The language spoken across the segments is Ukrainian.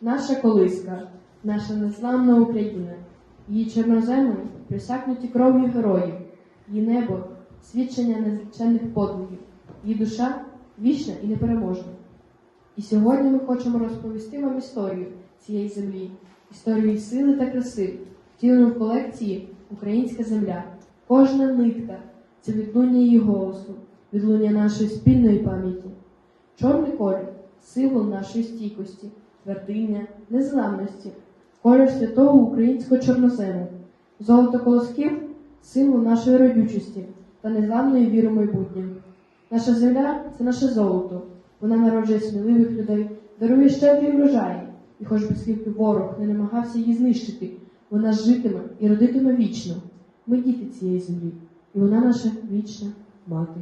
наша колиска, наша незламна Україна, її чорноземи присякнуті кров'ю героїв, її небо свідчення незліченних подвигів, її душа вічна і непереможна. І сьогодні ми хочемо розповісти вам історію цієї землі, історію сили та краси, втілену в колекції Українська земля. Кожна нитка це відлуння її голосу, відлуння нашої спільної пам'яті. Чорний колір символ нашої стійкості, твердиння, незламності, колір святого українського чорнозему, золото колосків символ нашої родючості та незламної віри майбутнє. Наша земля це наше золото. Вона народжує сміливих людей, дарує щедрі врожаї, і хоч би скільки ворог не намагався її знищити, вона житиме і родитиме вічно. Ми діти цієї землі, і вона наша вічна мати.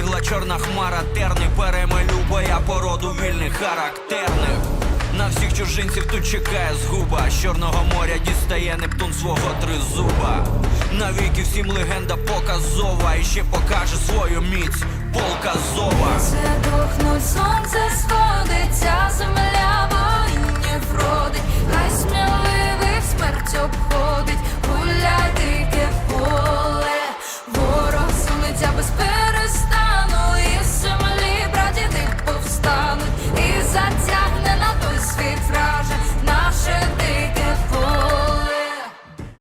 Знову чорна хмара, терни перемелю боя породу вільних характерних. На всіх чужинців тут чекає згуба. З чорного моря дістає Нептун свого тризуба. Навіки всім легенда показова. І ще покаже свою міць полка зова. Це дохнуть, сонце